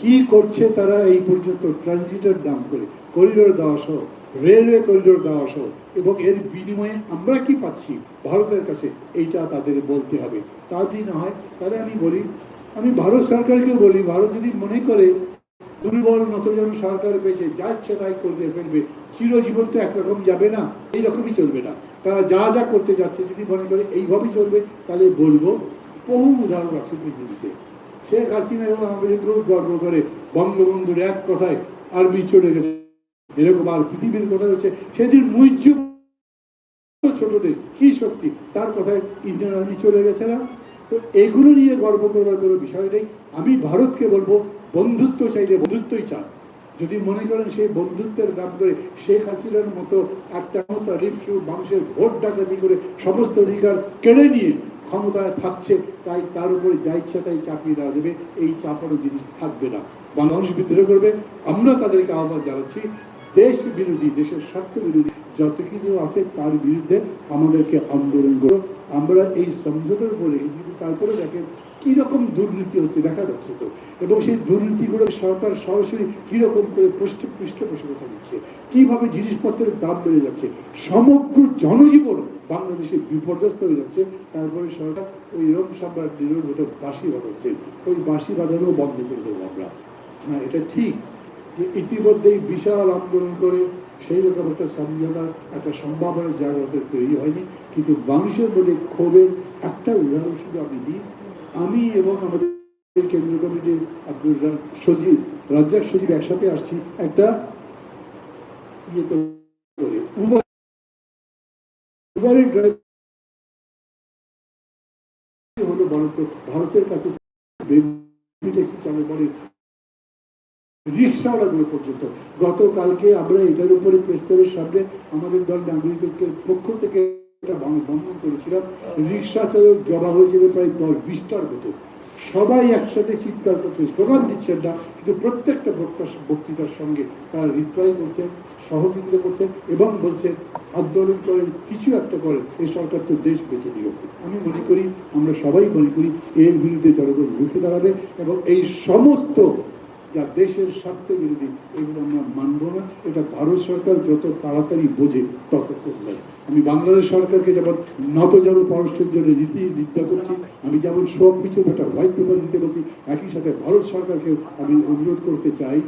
কি করছে তারা এই পর্যন্ত ট্রানজিটের দাম করে? করিডোর দেওয়া সহ রেলওয়ে করিডোর দেওয়া সহ, এবং এর বিনিময়ে আমরা কি পাচ্ছি? ভারতের কাছে এইটা তাদের বলতে হবে। তা যদি না হয়, তাহলে আমি বলি, আমি ভারত সরকারকে বলি, ভারত যদি মনে করে, দুর্বল নতজন সরকার পেয়েছে, যা ইচ্ছে তাই করতে ফেলবে, চিরজীবন তো একরকম যাবে না, এইরকমই চলবে না। তারা যা যা করতে যাচ্ছে, যদি মনে করে এইভাবেই চলবে, তাহলে বলব, বহু উদাহরণ আছে পৃথিবীতে। শেখ হাসিনা এবং আমাদের খুব গর্ব করে বঙ্গবন্ধুর এক কথায় আরবি চলে গেছে। এরকম আর পৃথিবীর কথা হচ্ছে, সেদিন ছোট দেশ, কি শক্তি? তার কথায় ইন্ডিয়ান আর্মি চলে গেছে না? তো এগুলো নিয়ে গর্ব করবার কোনো বিষয় নেই। আমি ভারতকে বলব, বন্ধুত্ব চাইলে বন্ধুত্বই চান। যদি মনে করেন সেই বন্ধুত্বের নাম করে শেখ হাসিনার মতো একটা মতো রিপসু মানুষের ভোট ডাকাতি করে সমস্ত অধিকার কেড়ে নিয়ে ক্ষমতায় থাকছে, তাই তার উপরে যা ইচ্ছা তাই চাপিয়ে দেওয়া যাবে। এই চাপানো জিনিস থাকবে না। বা মানুষ বিদ্রোহ করবে। আমরা তাদেরকে আহ্বান জানাচ্ছি, দেশ বিরোধী, দেশের স্বার্থ বিরোধী, যত কিছু আছে তার বিরুদ্ধে আমাদেরকে আন্দোলন করো। আমরা এই সমঝোতার উপরে তারপরে দেখেন কি রকম দুর্নীতি হচ্ছে, দেখা যাচ্ছে তো। এবং সেই দুর্নীতিগুলো সরকার সরাসরি কীরকম করে পৃষ্ঠ, পৃষ্ঠপোষকতা দিচ্ছে, কীভাবে জিনিসপত্রের দাম বেড়ে যাচ্ছে, সমগ্র জনজীবন বাংলাদেশে বিপর্যস্ত হয়ে যাচ্ছে, তারপরে সরকার ওই রোম সম্রাট নিরোধ মতো বাঁশি বাজাচ্ছে। ওই বাঁশি বাজানো বন্ধ করে দেবো আমরা। হ্যাঁ এটা ঠিক যে ইতিমধ্যেই বিশাল আন্দোলন করে সেই রকম একটা সমঝোতা একটা সম্ভাবনার জায়গা ওদের তৈরি হয়নি। কিন্তু মানুষের মধ্যে ক্ষোভের একটা উদাহরণ শুধু আমি দিই। আমি এবং আমাদের কেন্দ্রীয় কমিটির আব্দুল সচিব রাজ্জাক সচিব একসাথে আসছি। একটা ইয়ে উবারের ড্রাইভার হলো বলতো ভারতের কাছে ট্যাক্সি চালু করে রিক্সাওয়ালাগুলো পর্যন্ত। গতকালকে আমরা এটার উপরে প্রেস্তাবের সামনে আমাদের দল নাগরিকের পক্ষ থেকে বন্ধন করেছিলাম। রিক্সা চালক জমা হয়েছিল প্রায় দশ বিশটার মতো। সবাই একসাথে চিৎকার করছে, স্লোগান দিচ্ছেন না, কিন্তু প্রত্যেকটা বক্তা- বক্তৃতার সঙ্গে তারা রিপ্লাই করছেন সহযোগিতা করছেন এবং বলছে আন্দোলন করেন, কিছু একটা করেন, এই সরকার তো দেশ বেঁচে দিল। আমি মনে করি, আমরা সবাই মনে করি, এর বিরুদ্ধে জনগণ রুখে দাঁড়াবে এবং এই সমস্ত যা দেশের স্বার্থ বিরোধী, এগুলো আমরা মানব না। এটা ভারত সরকার যত তাড়াতাড়ি বোঝে, তত করবে আমি বাংলাদেশ সরকারকে যেমন নত যেন পররাষ্ট্রের জন্য নীতি নিন্দা করছি, আমি যেমন সব কিছু একটা হোয়াইট পেপার দিতে বলছি, একই সাথে ভারত সরকারকে আমি অনুরোধ করতে চাই,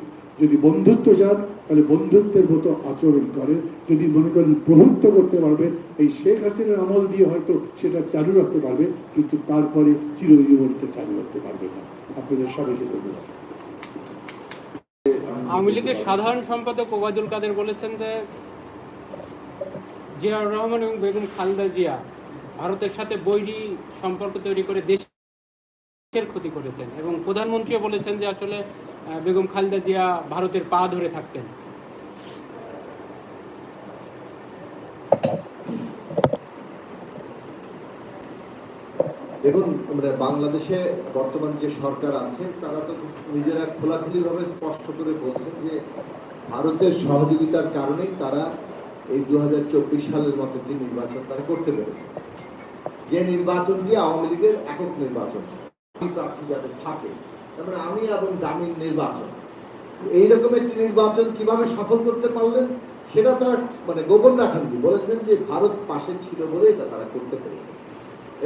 যদি বন্ধুত্ব যান তাহলে বন্ধুত্বের মতো আচরণ করে যদি মনে করেন প্রভুত্ব করতে পারবে এই শেখ হাসিনার আমল দিয়ে হয়তো সেটা চালু রাখতে পারবে কিন্তু তারপরে চিরজীবনটা চালু রাখতে পারবে না। আপনাদের সবাইকে ধন্যবাদ। আওয়ামী লীগের সাধারণ সম্পাদক ওবায়দুল কাদের বলেছেন যে জিয়াউর রহমান এবং বেগম খালেদা জিয়া ভারতের সাথে বৈরী সম্পর্ক তৈরি করে দেশের ক্ষতি করেছেন এবং প্রধানমন্ত্রীও বলেছেন যে আসলে বেগম খালেদা জিয়া ভারতের পা ধরে থাকতেন দেখুন আমরা বাংলাদেশে বর্তমান যে সরকার আছে, তারা তো নিজেরা খোলাখুলি ভাবে স্পষ্ট করে বলছেন যে ভারতের সহযোগিতার কারণেই তারা এই দুই হাজার চব্বিশ সালের মতো যে নির্বাচন তারা করতে পেরেছে। যে নির্বাচন দিয়ে আওয়ামী লীগের একক নির্বাচন। প্রার্থী যাদের থাকে, তার মানে আমি এবং দামির নির্বাচন। এইরকম একটি নির্বাচন কীভাবে সফল করতে পারলেন, সেটা তারা মানে গোপন রাখেননি বলেছেন যে ভারত পাশে ছিল বলে এটা তারা করতে পেরেছে।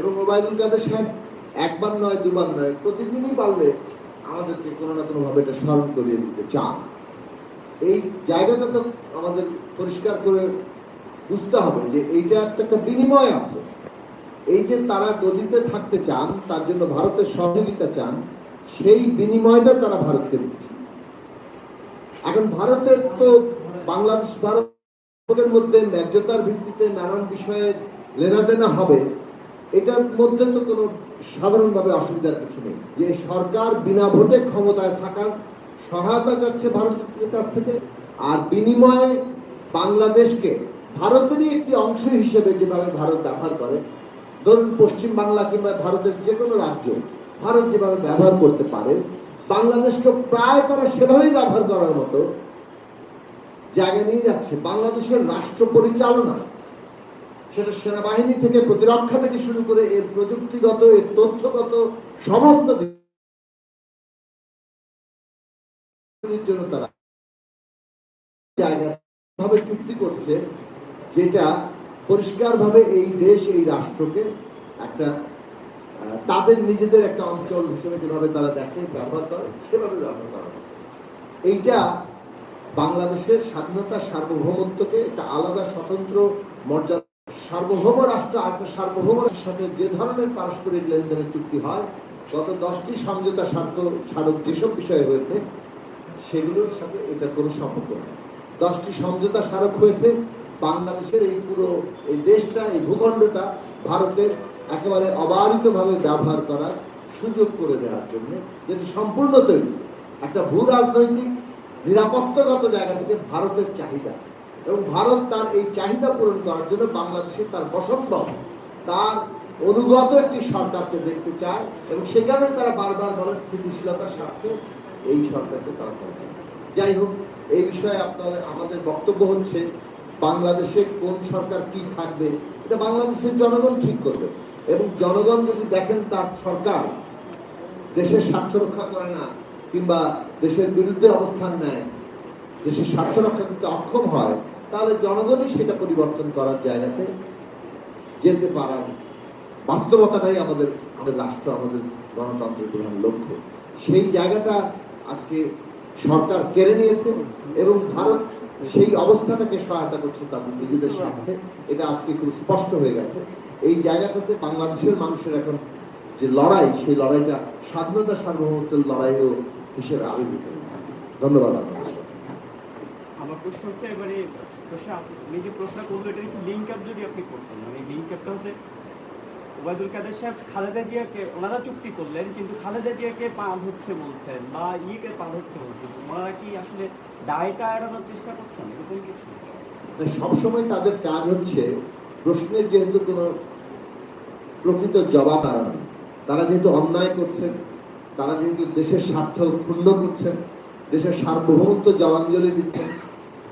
এবং ওবায়দুল কাদের সাহেব একবার নয়, দুবার নয়, প্রতিদিনই পারলে আমাদেরকে কোনো না কোনো ভাবে এটা স্মরণ করিয়ে দিতে চান। এই জায়গাটা তো আমাদের পরিষ্কার করে বুঝতে হবে যে এইটা একটা একটা বিনিময় আছে। এই যে তারা গদিতে থাকতে চান, তার জন্য ভারতের সহযোগিতা চান, সেই বিনিময়টা তারা ভারতকে দিচ্ছে। এখন ভারতের তো বাংলাদেশ, ভারতের মধ্যে ন্যায্যতার ভিত্তিতে নানান বিষয়ে লেনাদেনা হবে। এটার মধ্যে তো কোনো সাধারণভাবে অসুবিধার কিছু নেই। যে সরকার বিনা ভোটে ক্ষমতায় থাকার সহায়তা যাচ্ছে ভারতের কাছ থেকে, আর বিনিময়ে বাংলাদেশকে ভারতেরই একটি অংশ হিসেবে যেভাবে ভারত ব্যবহার করে, ধরুন পশ্চিম বাংলা কিংবা ভারতের যে কোনো রাজ্য, ভারত যেভাবে ব্যবহার করতে পারে, বাংলাদেশকে প্রায় তারা সেভাবেই ব্যবহার করার মতো জায়গা নিয়ে যাচ্ছে। বাংলাদেশের রাষ্ট্র পরিচালনা সেটা সেনাবাহিনী থেকে প্রতিরক্ষা থেকে শুরু করে এর প্রযুক্তিগত, এর তথ্যগত সমস্ত জন্য তারা চুক্তি করছে যেটা পরিষ্কারভাবে এই দেশ, এই রাষ্ট্রকে একটা তাদের নিজেদের একটা অঞ্চল হিসেবে যেভাবে তারা দেখে, ব্যবহার করে, সেভাবে ব্যবহার করা এইটা বাংলাদেশের স্বাধীনতা সার্বভৌমত্বকে একটা আলাদা স্বতন্ত্র মর্যাদা সার্বভৌম রাষ্ট্র আর একটা সার্বভৌম সাথে যে ধরনের পারস্পরিক লেনদেনের চুক্তি হয়, গত দশটি সমঝোতা স্বার্থ স্মারক যেসব বিষয় হয়েছে, সেগুলোর সাথে এটা কোনো সম্পর্ক নেই। দশটি সমঝোতা স্মারক হয়েছে, বাংলাদেশের এই পুরো এই দেশটা, এই ভূখণ্ডটা ভারতের একেবারে অবারিতভাবে ব্যবহার করার সুযোগ করে দেওয়ার জন্য যেটি সম্পূর্ণ তৈরি একটা ভূ রাজনৈতিক নিরাপত্তাগত জায়গা থেকে ভারতের চাহিদা। এবং ভারত তার এই চাহিদা পূরণ করার জন্য বাংলাদেশে তার অসম্ভব তার অনুগত একটি সরকারকে দেখতে চায় এবং সেখানে তারা বারবার বলে স্থিতিশীলতার স্বার্থে এই সরকারকে তারা করে যাই হোক, এই বিষয়ে আপনাদের, আমাদের বক্তব্য হচ্ছে বাংলাদেশে কোন সরকার কি থাকবে, এটা বাংলাদেশের জনগণ ঠিক করবে এবং জনগণ যদি দেখেন তার সরকার দেশের স্বার্থ রক্ষা করে না কিংবা দেশের বিরুদ্ধে অবস্থান নেয়, দেশের স্বার্থ রক্ষা করতে অক্ষম হয় তাহলে জনগণই সেটা পরিবর্তন করার জায়গাতে যেতে পারার বাস্তবতাটাই আমাদের আমাদের রাষ্ট্র, আমাদের গণতন্ত্রের প্রধান লক্ষ্য। সেই জায়গাটা আজকে সরকার কেড়ে নিয়েছে এবং ভারত সেই অবস্থাটাকে সহায়তা করছে তাদের নিজেদের স্বার্থে। এটা আজকে খুব স্পষ্ট হয়ে গেছে। এই জায়গাটাতে বাংলাদেশের মানুষের এখন যে লড়াই, সেই লড়াইটা স্বাধীনতা সার্বভৌমত্বের লড়াইও হিসেবে আবির্ভূত হয়েছে। ধন্যবাদ আপনাকে আমার প্রশ্ন হচ্ছে এবারে প্রশ্ন আপ- আপনি যে প্রশ্ন করল এটার একটু লিঙ্ক আপ যদি আপনি করতেন। মানে লিঙ্ক আপটা হচ্ছে ওবায়দুল কাদের সাহেব, খালেদা জিয়াকে, ওনারা চুক্তি করলেন, কিন্তু খালেদা জিয়াকে পাঁদ হচ্ছে বলছেন বা ইয়েকে পাঁদ হচ্ছে বলছেন। ওনারা কি আসলে দায়টা এড়ানোর চেষ্টা করছেন? এরকম কিছু সবসময় তাদের কাজ হচ্ছে, প্রশ্নের যেহেতু কোনো প্রকৃত জবাব নেই। তারা যেহেতু অন্যায় করছেন, তারা যেহেতু দেশের স্বার্থ ক্ষুণ্ণ করছেন, দেশের সার্বভৌমত্ব জবাঞ্জলি দিচ্ছেন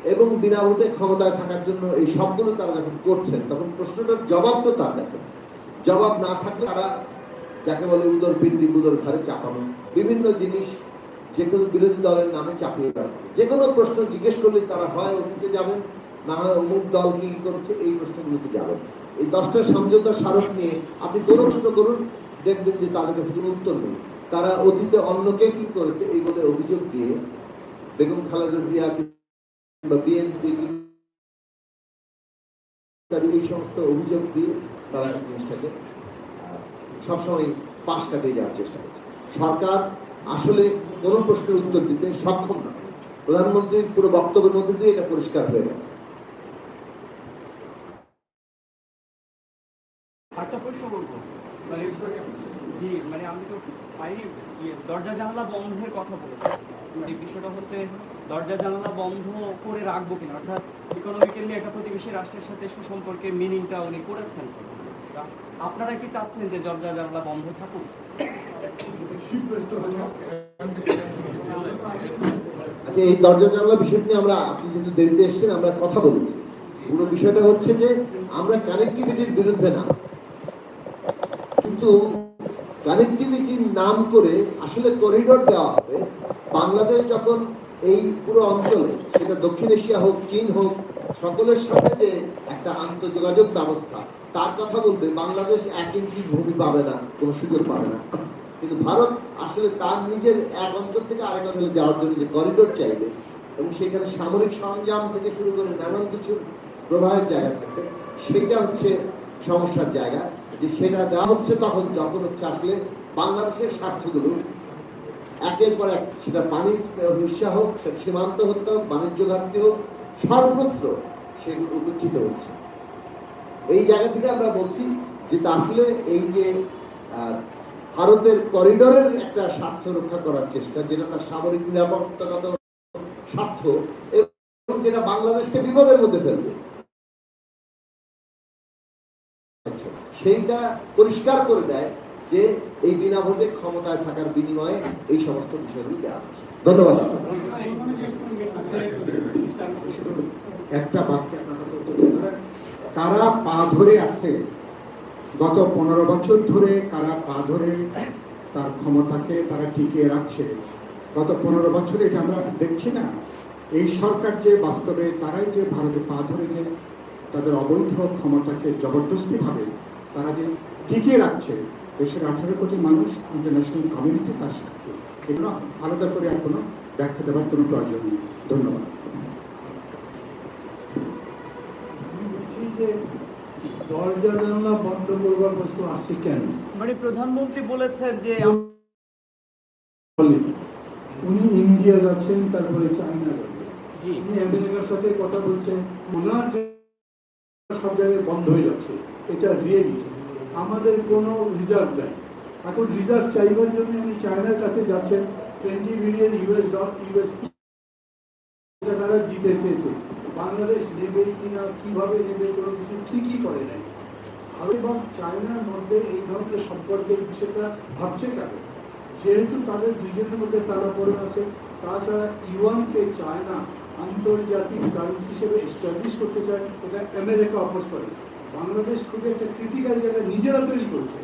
এবং বিনা ভোটে ক্ষমতায় থাকার জন্য এই সবগুলো তারা যখন করছেন, তখন প্রশ্নটার জবাব তো তার কাছে। জবাব না থাকলে তারা যাকে বলে উদর পিণ্ডি, উদর ঘরে চাপানো, বিভিন্ন জিনিস যে কোনো বিরোধী দলের নামে চাপিয়ে দেওয়া। যে কোনো প্রশ্ন জিজ্ঞেস করলে তারা হয় অতীতে যাবেন, না হয় অমুক দল কি করছে, এই প্রশ্নগুলোতে যাবেন। এই দশটা সমঝোতা স্মারক নিয়ে আপনি কোনো প্রশ্ন করুন, দেখবেন যে তাদের কাছে কোনো উত্তর নেই। তারা অতীতে অন্যকে কি করেছে, এই বলে অভিযোগ দিয়ে বেগম খালেদা জিয়া কিংবা বিএনপি এই সমস্ত অভিযোগ দিয়ে তারা জিনিসটাকে সবসময় পাশ কাটিয়ে যাওয়ার চেষ্টা করছে। সরকার আসলে কোন প্রশ্নের উত্তর দিতে সক্ষম না। প্রধানমন্ত্রীর পুরো বক্তব্যের মধ্যে দিয়ে এটা পরিষ্কার হয়ে গেছে। মানে জি মানে আমি তো পাইনি ইয়ে, দরজা জানালা বন্ধের কথা বলেছি। এই বিষয়টা হচ্ছে দরজা জানালা বন্ধ করে রাখব কিনা? অর্থাৎ ইকোনমিক্যালি একটা প্রতিবেশী রাষ্ট্রের সাথে সুসম্পর্কের মিনিংটা উনি করেছেন। আপনারা কি চাচ্ছেন যে দরজা জানালা বন্ধ থাকুক? আচ্ছা এই দরজা জানলা বিষয় নিয়ে আমরা, আপনি যেহেতু দেরিতে এসেছেন, আমরা কথা বলেছি। পুরো বিষয়টা হচ্ছে যে আমরা কানেক্টিভিটির বিরুদ্ধে না। কিন্তু কানেক্টিভিটির নাম করে আসলে করিডোর দেওয়া হবে। বাংলাদেশ যখন এই পুরো অঞ্চলে, সেটা দক্ষিণ এশিয়া হোক, চীন হোক, সকলের সাথে যে একটা আন্তঃযোগাযোগ ব্যবস্থা, তার কথা বলবে, বাংলাদেশ এক ইঞ্চি ভূমি পাবে না, কোনো সুযোগ পাবে না। কিন্তু ভারত আসলে তার নিজের এক অঞ্চল থেকে আরেক অঞ্চলে যাওয়ার জন্য যে করিডোর চাইবে, এবং সেখানে সামরিক সরঞ্জাম থেকে শুরু করে নানান কিছু প্রবাহের জায়গা থাকে সেটা হচ্ছে সমস্যার জায়গা। যে সেটা দেওয়া হচ্ছে, তখন যখন হচ্ছে আসলে বাংলাদেশের স্বার্থগুলো একের পর এক সেটা পানির হিস্সা হোক, সেটা সীমান্ত হত্যা হোক, বাণিজ্য ঘাটতি হোক, সর্বত্র সেগুলো উপেক্ষিত হচ্ছে। এই জায়গা থেকে আমরা বলছি যে তাহলে এই যে ভারতের করিডোরের একটা স্বার্থ রক্ষা করার চেষ্টা, যেটা তার সামরিক নিরাপত্তাগত স্বার্থ, এবং যেটা বাংলাদেশকে বিপদের মধ্যে ফেলবে। সেইটা পরিষ্কার করে দেয় যে এই বিনা ভোটে ক্ষমতায় থাকার বিনিময়ে এই সমস্ত বিষয়গুলি দেওয়া হচ্ছে। ধন্যবাদ। একটা বাক্যে। কারা পা ধরে আছে? গত পনেরো বছর ধরে কারা পা ধরে তার ক্ষমতাকে তারা টিকিয়ে রাখছে? গত পনেরো বছরে এটা আমরা দেখছি না। এই সরকার যে বাস্তবে তারাই যে ভারতে পা ধরে যে তাদের অবৈধ ক্ষমতাকে জবরদস্তিভাবে তারা যে টিকিয়ে রাখছে দেশের আঠারো কোটি মানুষ ইন্টারন্যাশনাল কমিউনিটি তার সাথে। এগুলো আলাদা করে আর কোনো ব্যাখ্যা দেওয়ার কোনো প্রয়োজন নেই। ধন্যবাদ। দরজা জানলা বন্ধ করবার বস্তু আসছে কেন? মানে প্রধানমন্ত্রী বলেছেন যে বলেন উনি ইন্ডিয়া যাচ্ছেন তারপরে চাইনা যাবেন জি। উনি আমেরিকার সাথে কথা বলছেন। ওনার সব জায়গায় বন্ধ হয়ে যাচ্ছে। এটা রিয়েলিটি আমাদের কোনো রিজার্ভ নাই। এখন রিজার্ভ চাইবার জন্য উনি চায়নার কাছে যাচ্ছেন। Twenty million US dot US এটা তারা দিতে চেয়েছে। বাংলাদেশ নেবে কিনা, কীভাবে নেবে কোনো কিছু ঠিকই করে নাই। ভারত এবং চায়নার মধ্যে এই ধরনের সম্পর্কের বিষয়টা ভাবছে কেন? যেহেতু তাদের দুজনের মধ্যে টানাপোড়েন আছে, তাছাড়া ইউয়ানকে চায়না আন্তর্জাতিক কারেন্সি হিসেবে এস্টাবলিশ করতে চায় এটা আমেরিকা অপোজ করে বাংলাদেশ খুবই একটা ক্রিটিক্যাল জায়গা নিজেরা তৈরি করছে।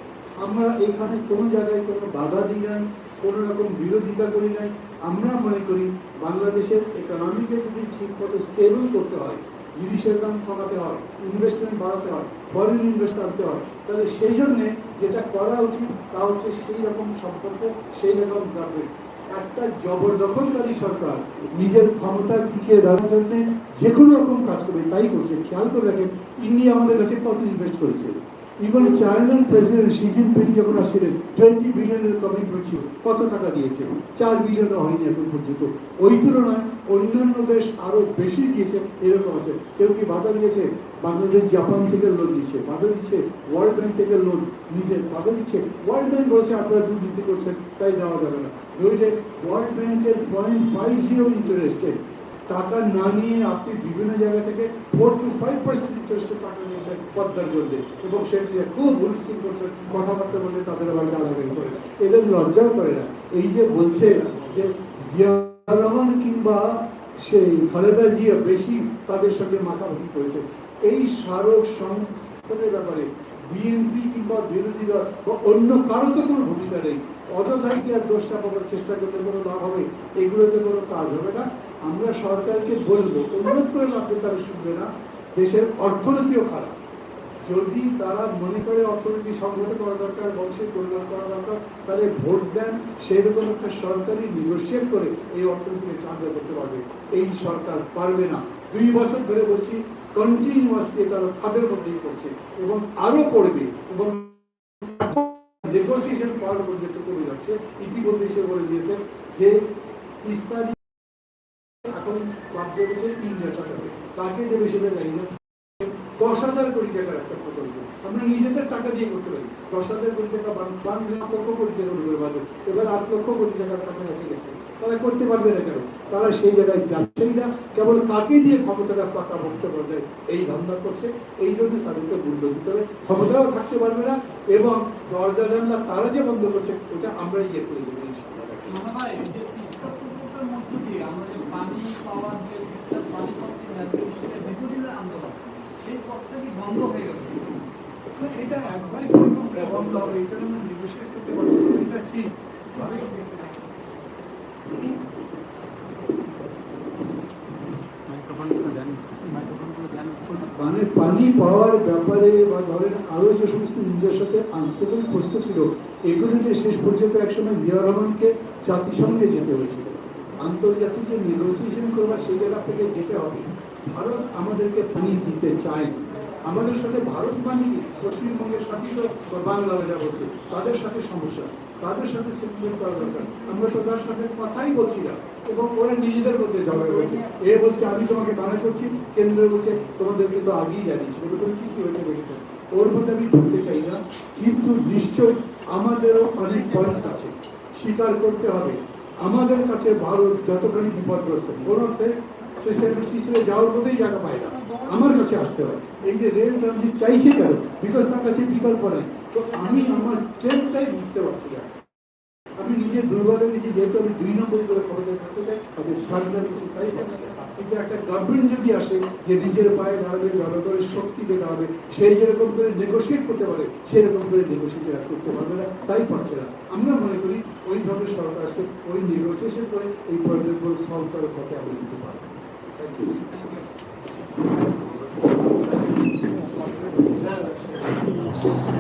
আমরা এখানে কোনো জায়গায় কোনো বাধা দিই নাই, কোনো রকম বিরোধিতা করি নাই। আমরা মনে করি বাংলাদেশের ইকোনমিকে যদি ঠিক মতো স্টেবল করতে হয়, জিনিসের দাম কমাতে হয় ইনভেস্টমেন্ট বাড়াতে হয় ফরেন ইনভেস্ট আনতে হয়, তাহলে সেই জন্যে যেটা করা উচিত তা হচ্ছে সেই রকম সম্পর্ক, সেই রকম গভর্নমেন্ট একটা জবরদখলকারী সরকার নিজের ক্ষমতা টিকিয়ে রাখার জন্য যে কোনো রকম কাজ করবে, তাই করছে। খেয়াল করে দেখেন, ইন্ডিয়া আমাদের কাছে কত ইনভেস্ট করেছে। ইভেন চায়নার প্রেসিডেন্ট শি জিনপিং যখন আসছিলেন টোয়েন্টি বিলিয়নের কমিটমেন্ট ছিল কত টাকা দিয়েছে? চার বিলিয়নও হয়নি এখন পর্যন্ত। ওই তুলনায় অন্যান্য দেশ আরও বেশি দিয়েছে, এরকম আছে। কেউ কি বাধা দিয়েছে? বাংলাদেশ জাপান থেকে লোন দিচ্ছে বাধা দিচ্ছে? ওয়ার্ল্ড ব্যাংক থেকে লোন নিজের বাধা দিচ্ছে। ওয়ার্ল্ড ব্যাংক বলছে, আপনারা দুর্নীতি করছেন, তাই দেওয়া যাবে না। ওয়ার্ল্ড ব্যাংকের পয়েন্ট ফাইভ জিরো ইন্টারেস্টে টাকা না নিয়ে আপনি বিভিন্ন জায়গা থেকে ফোর টু ফাইভ পার্সেন্ট ইন্টারেস্টে টাকা নিয়েছেন পদ্মার জন্য। এবং সেটা খুব হুলস্থুল করছেন, কথাবার্তা বললে তাদের আবার গালাগালি করে। এদের লজ্জাও করে না। এই যে বলছে যে জিয়া রহমান কিংবা সেই খালেদা জিয়া বেশি তাদের সঙ্গে মাখামাখি করেছে। এই স্মারক সংস্থানের ব্যাপারে বিএনপি কিংবা বিরোধী দল বা অন্য কারও তো কোনো ভূমিকা নেই। অযথাই কি আর দোষটা পাবার চেষ্টা করতে কোনো লাভ হবে? এগুলোতে কোনো কাজ হবে না। আমরা সরকারকে বলব, অনুরোধ করে লাভ তারা শুনবে না, দেশের অর্থনীতিও খারাপ। যদি তারা মনে করে অর্থনীতি সংগঠিত করা দরকার বংশের পরিমাণ করা দরকার, তাহলে ভোট দেন, সেরকম একটা সরকারি নিগোসিয়েট করে এই অর্থনীতিকে চাঙ্গা করতে পারবে। এই সরকার পারবে না। দুই বছর ধরে বলছি কন্টিনিউয়াসলি তারা তাদের মধ্যেই করছে এবং আরও করবে এবং নেগোসিয়েশন পাওয়ার পর্যন্ত করে যাচ্ছে। ইতিমধ্যে সে বলে দিয়েছে যে ইস্তারি এখন বাধ্য হয়েছে তিন বছর হবে কাকে দেবে সেটা জানি না। দশ হাজার কোটি টাকার একটা প্রকল্প। আমরা নিজেদের টাকা দিয়ে করতে পারি। দশ হাজার কোটি টাকা বান- বাংলা লক্ষ কোটি টাকা করবে বাজেট এবার আট লক্ষ কোটি টাকার কাছাকাছি গেছে। তারা করতে পারবে না কেন? তারা সেই জায়গায় যাচ্ছেই না। কেবল কাকে দিয়ে ক্ষমতাটা পাকা ভক্ত যায়, এই ধান্দা করছে। এই জন্য তাদেরকে মূল্য দিতে হবে। ক্ষমতাও থাকতে পারবে না এবং দরজা জানলা তারা যে বন্ধ করছে, ওটা আমরা ইয়ে করে দেবো এটা একবারই বন্ধ হবে এটা আমরা নেগোসিয়েট করতে পারব এটা ঠিক মাইক্রোফোনগুলো দেন মাইক্রোফোনগুলো দেন। মানে পানি পাওয়ার ব্যাপারে বা ধরেন আরও যে সমস্ত ইন্ডিয়ার সাথে আনস্টেবল প্রশ্ন ছিল এগুলো নিয়ে শেষ পর্যন্ত একসময় জিয়া রহমানকে জাতিসংঘে যেতে হয়েছিল। আন্তর্জাতিক যে নেগোসিয়েশন করবার সেই জায়গা থেকে যেতে হবে। ভারত আমাদেরকে পানি দিতে চায় আমাদের সাথে ভারত মানে কি? পশ্চিমবঙ্গের সাথে তো বাংলাদেশা বলছে। তাদের সাথে সমস্যা। তাদের সাথে সেটেলমেন্ট করা দরকার। আমরা তো তার সাথে কথাই বলছি না। এবং ওরা নিজেদের মধ্যে ঝগড়া করেছে। এ বলছে, আমি তোমাকে মানা করছি। কেন্দ্র বলছে, তোমাদেরকে তো আগেই জানিয়েছি। বলে বলে কি কি হয়েছে দেখেছেন ওর মধ্যে আমি ঢুকতে চাই না। কিন্তু নিশ্চয় আমাদেরও অনেক পয়েন্ট আছে। স্বীকার করতে হবে। আমাদের কাছে ভারত যতখানি বিপদগ্রস্ত, কোন অর্থে সিস্টেমে যাওয়ার মধ্যেই জায়গা পায় না। আমার কাছে আসতে হয়। এই যে রেল ট্রানজিট চাইছে কেন? বিকজ তার কাছে বিকল্প নেই। তো আমি আমার স্ট্রেংথটাই বুঝতে পারছি না। আমি নিজে দুর্বল হয়ে গেছি, যেহেতু আমি দুই নম্বর করে তাদের সামনে কিছু তাই কিন্তু একটা গভর্নমেন্ট যদি আসে, যে নিজের পায়ে দাঁড়াবে, জনগণের শক্তিতে দাঁড়াবে সেই যেরকম করে নেগোসিয়েট করতে পারে, সেরকম করে নেগোসিয়েট করতে পারবে না, তাই পারছে না। আমরা মনে করি ওইভাবে সরকার আসে ওই নেগোসিয়েশন করে এই প্রবলেমগুলো সলভ করার পথে আমরা দিতে পারব। Thank you Thank you.